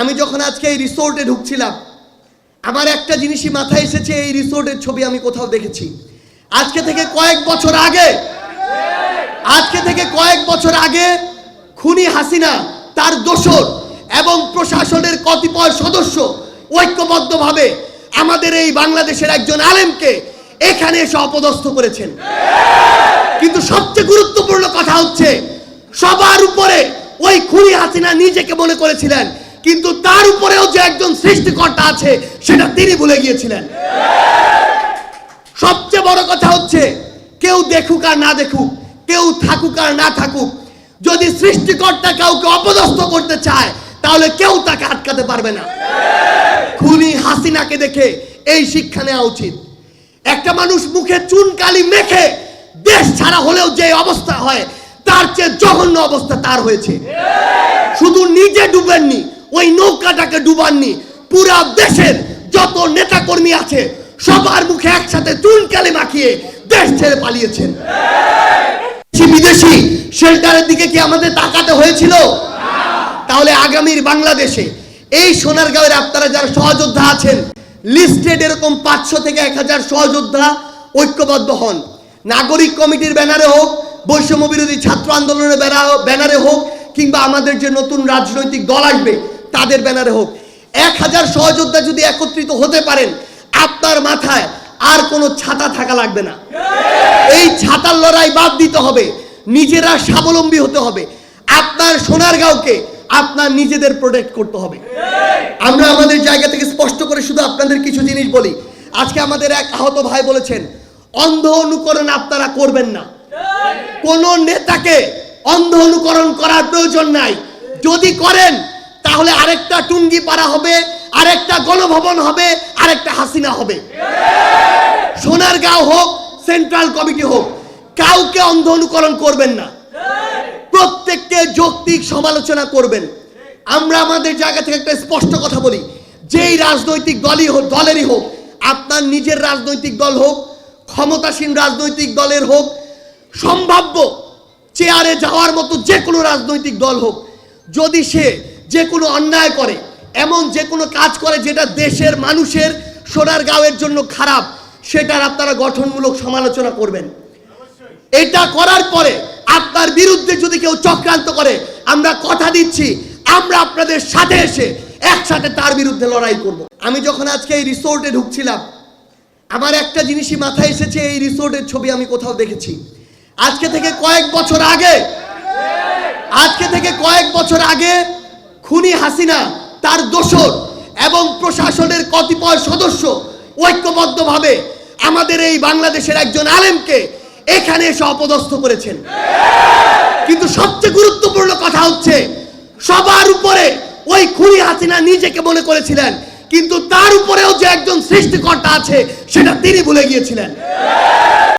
আমি যখন আজকে এই রিসোর্টে ঢুকছিলাম, আমার একটা জিনিসই মাথায় এসেছে, এই রিসোর্টের ছবি আমি কোথাও দেখেছি। আজকে থেকে কয়েক বছর আগে, আজকে থেকে কয়েক বছর আগে খুনি হাসিনা, তার দোসর এবং প্রশাসনের কতিপয় সদস্য ঐক্যবদ্ধভাবে আমাদের এই বাংলাদেশের একজন আলেমকে এখানে এসে অপদস্থ করেছেন। কিন্তু সবচেয়ে গুরুত্বপূর্ণ কথা হচ্ছে, সবার উপরে ওই খুনি হাসিনা নিজেকে মনে করেছিলেন। কিন্তু তার উপরেও যে একজন সৃষ্টিকর্তা আছে, সেটা তিনি ভুলে গিয়েছিলেন। সবচেয়ে বড় কথা হচ্ছে, কেউ দেখুক আর না দেখুক, কেউ থাকুক আর না থাকুক, যদি সৃষ্টিকর্তা কাউকে অপদস্থ করতে চায়, তাহলে কেউ তাকে আটকাতে পারবে না। খুনি হাসিনাকে দেখে এই শিক্ষা নেওয়া উচিত। একটা মানুষ মুখে চুন, কালি মেখে দেশ ছাড়া হলেও যে অবস্থা হয়, তার চেয়ে জঘন্য অবস্থা তার হয়েছে। শুধু নিজে ডুবেননি ওই নৌকাটাকে ডুবাননি। পুরা দেশের যত নেতা কর্মী আছে, সবার মুখে একসাথে চুনকালি মাখিয়ে দেশ ছেড়ে পালিয়েছেন। দেশি বিদেশি শেল্টারের দিকে কি আমাদের তাকাতে হয়েছিল? তাহলে আগামীর বাংলাদেশে এই সোনারগাঁওয়ের আপনারা যারা সহযোদ্ধা আছেন লিস্টেড এরকম পাঁচশো থেকে এক হাজার সহযোদ্ধা ঐক্যবদ্ধ হন। নাগরিক কমিটির ব্যানারে হোক, বৈষম্য বিরোধী ছাত্র আন্দোলনের ব্যানা- ব্যানারে হোক, কিংবা আমাদের যে নতুন রাজনৈতিক দল আসবে তাদের ব্যানারে হোক। এক হাজার সহযোদ্ধা যদি একত্রিত হতে পারেন, আপনার মাথায় আর কোনো ছাতা থাকা লাগবে না। এই ছাতার লড়াই বাদ দিতে হবে। নিজেরা স্বাবলম্বী হতে হবে। আপনার সোনারগাঁওকে আপনার নিজেদের প্রোটেক্ট করতে হবে। আমরা আমাদের জায়গা থেকে স্পষ্ট করে শুধু আপনাদের কিছু জিনিস বলি। আজকে আমাদের এক আহত ভাই বলেছেন, অন্ধ অনুকরণ আপনারা করবেন না। কোন নেতাকে অন্ধ অনুকরণ করার প্রয়োজন নাই। যদি করেন তাহলে আরেকটা টুঙ্গি পাড়া হবে, আরেকটা গণভবন হবে, আরেকটা হাসিনা হবে। সোনারগাঁও হোক, সেন্ট্রাল কমিটি হোক, কাউকে অন্ধ অনুকরণ করবেন না। প্রত্যেককে যৌক্তিক সমালোচনা করবেন। আমরা আমাদের জায়গা থেকে একটা স্পষ্ট কথা বলি, যেই রাজনৈতিক দলই হোক, দলেরই হোক, আপনার নিজের রাজনৈতিক দল হোক, ক্ষমতাসীন রাজনৈতিক দলের হোক, সম্ভাব্য চেয়ারে যাওয়ার মতো যে কোনো রাজনৈতিক দল হোক, যদি সে যে কোনো অন্যায় করে, এমন যে কোনো কাজ করে যেটা দেশের মানুষের সোনার গাঁয়ের জন্য খারাপ, সেটার আপনারা গঠনমূলক সমালোচনা করবেন। এটা করার পরে আপনার বিরুদ্ধে যদি কেউ চক্রান্ত করে, আমরা কথা দিচ্ছি, আমরা আপনাদের সাথে এসে একসাথে তার বিরুদ্ধে লড়াই করব। আমি যখন আজকে এই রিসোর্টে ঢুকছিলাম, আমার একটা জিনিসই মাথায় এসেছে, এই রিসোর্টের ছবি আমি কোথাও দেখেছি। আজকে থেকে কয়েক বছর আগে, আজকে থেকে কয়েক বছর আগে খুনি হাসিনা, তার দোসর এবং প্রশাসনের কতিপয় সদস্য ঐক্যবদ্ধভাবে আমাদের এই বাংলাদেশের একজন আলেমকে এখানে এসে অপদস্থ করেছেন। কিন্তু সবচেয়ে গুরুত্বপূর্ণ কথা হচ্ছে, সবার উপরে ওই খুনি হাসিনা নিজেকে মনে করেছিলেন, কিন্তু তার উপরেও যে একজন সৃষ্টিকর্তা আছে, সেটা তিনি ভুলে গিয়েছিলেন।